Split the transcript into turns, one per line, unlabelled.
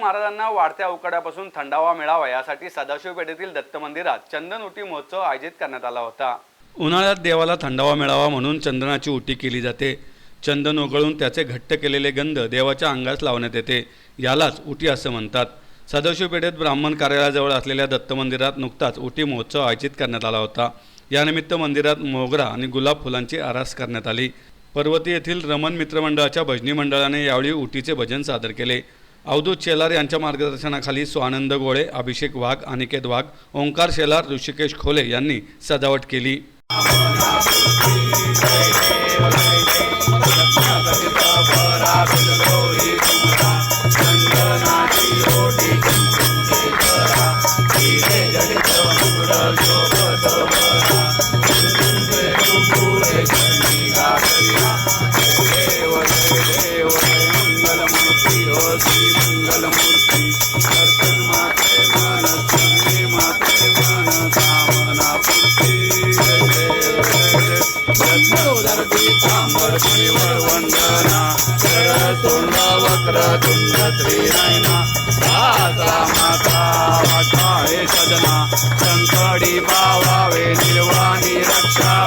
महाराजांना वाढत्या अवकाड्यापासून थंडावा मिळावा यासाठी सदाशिव पेठेतील दत्त मंदिरात चंदन उटी महोत्सव आयोजित करण्यात आला होता. उन्हाळ्यात देवाला थंडावा मिळावा म्हणून चंदनाची उटी केली जाते. चंदन उकळून त्याचे घट्ट केलेले गंध देवाच्या अंगास लावण्यात येते. यालाच उटी असं म्हणतात. सदाशिव पेठेत ब्राह्मण कार्यालयाजवळ असलेल्या दत्त मंदिरात नुकताच उटी महोत्सव आयोजित करण्यात आला होता. यानिमित्त मंदिरात मोगरा आणि गुलाब फुलांची आरास करण्यात आली. पर्वती येथील रमण मित्रमंडळाच्या भजनी मंडळाने यावेळी उटीचे भजन सादर केले. अवधूत शेलार यांच्या मार्गदर्शनाखाली स्वानंद गोळे अभिषेक वाघ अनिकेत वाघ ओंकार शेलार ऋषिकेश खोले यांनी सजावट केली.
सजना संकडी पावावे निर्वाणी रक्षावे